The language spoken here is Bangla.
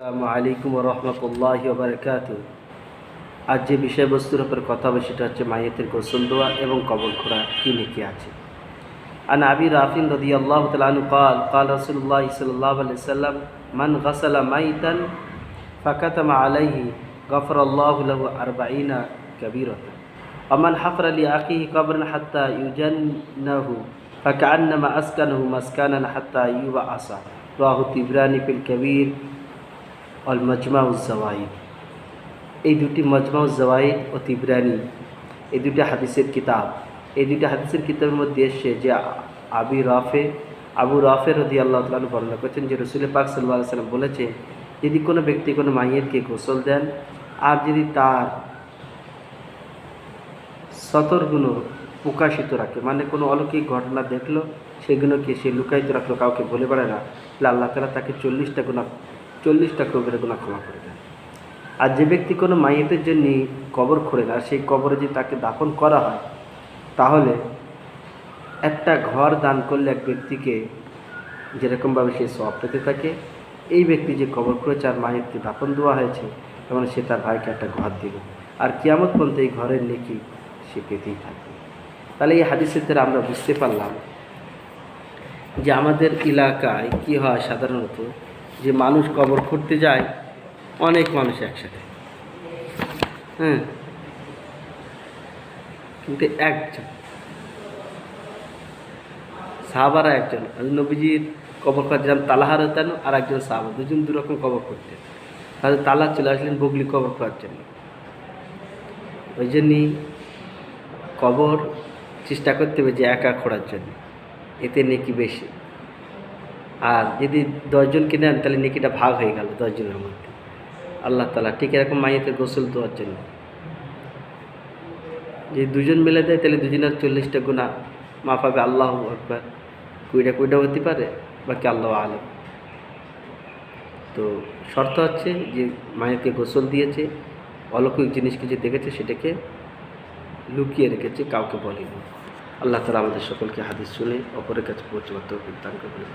আসসালামু আলাইকুম রহমতুল্লাহ বারকাত আজ যে বিষয়বস্তুর উপর কথা হবে সেটা হচ্ছে মাইয়াতের গোসল দেওয়া এবং কবর খোরা কী নেকি আছে। আন আবি রাফিন রদি আল্লাহ তালু কাল কাল রসুল্লাহ সাল্লাহ আলি সাল্লাম, মান গসালা মাইতান ফাকাতামা আলাইহি গফর আল্লাহ আরবাইনা কবিরত। অমান হাফর আলী আকিহি কবরন হাত্তা ইউজান্নাহু ফাকান্নামা আসকানহু মাসকানান হাত্তা ইউবা আসা রাহু তিবরানি ফিল কবির অল মজমাউজ জাওয়াইদ। এই দুটি মজমাউজ জাওয়াইদ ও তিবরানি, এই দুটি হাদিসের কিতাব। এই দুটি হাদিসের কিতাবের মধ্যে এসছে যে আবি রাফে, আবু রাফে রদি আল্লাহ তালু বর্ণনা করেছেন যে রসুল পাক সাল্লাহ সাল্লাম বলেছে, যদি কোনো ব্যক্তি কোনো মাইয়েরকে গোসল দেন আর যদি তার সতর্গুলো প্রকাশিত রাখে মানে কোনো অলৌকিক ঘটনা দেখল, সেগুলোকে সে লুকায়িত রাখল, কাউকে বলে বেড়ায় না আল্লাহ তালা তাকে চল্লিশটা গুণা চল্লিশটা কবিরা গুণা ক্ষমা করে দেন। আর যে ব্যক্তি কোনো মাইয়েতের জন্য কবর খোঁড়েন আর সেই কবরে যদি তাকে দাফন করা হয়, তাহলে একটা ঘর দান করলে এক ব্যক্তিকে যেরকমভাবে সে সব পেতে থাকে, এই ব্যক্তি যে কবর খুঁড়েছে আর মায়েরকে দাফন দেওয়া হয়েছে তখন সে তার ভাইকে একটা ঘর দিল। আর কিয়ামত পর্যন্ত এই ঘরের নেকি সে পেতেই থাকবে। তাহলে এই হাদিসের দ্বারা আমরা বুঝতে পারলাম যে আমাদের এলাকায় কি হয় সাধারণত? যে মানুষ কবর খুঁড়তে যায়, অনেক মানুষ একসাথে। হ্যাঁ? কিন্তু একজন। সাহাবারা একজন। নবীজির কবর করার যেমন তালাহার হতেন আর একজন সাহাবা। দুজন দুরকম কবর করতেন তাহলে তালা চলে আসলেন বগলি কবর করার জন্য। ওই জন্যই কবর চেষ্টা করতে হবে যে একা খোঁড়ার জন্য। এতে নেকি বেশি। আর যদি দশজনকে নেন তাহলে নেকিটা ভাগ হয়ে গেল দশজনের মধ্যে। আল্লাহ তালা ঠিক এরকম মাইয়েতে গোসল দেওয়ার জন্য। যদি দুজন মিলে দেয়, তাহলে দুজনের চল্লিশটা গুণা মা পাবে আল্লাহ একবার কুইটা কুইটা হতে পারে, বাকি আল্লাহ আলম। তো শর্ত হচ্ছে যে মায়েরকে গোসল দিয়েছে, অলৌকিক জিনিস কিছু দেখেছে, সেটাকে লুকিয়ে রেখেছে, কাউকে বলেনি। আল্লাহ তালা আমাদের সকলকে হাদিস শুনে, অপরের কাছে পৌঁছবার দান করে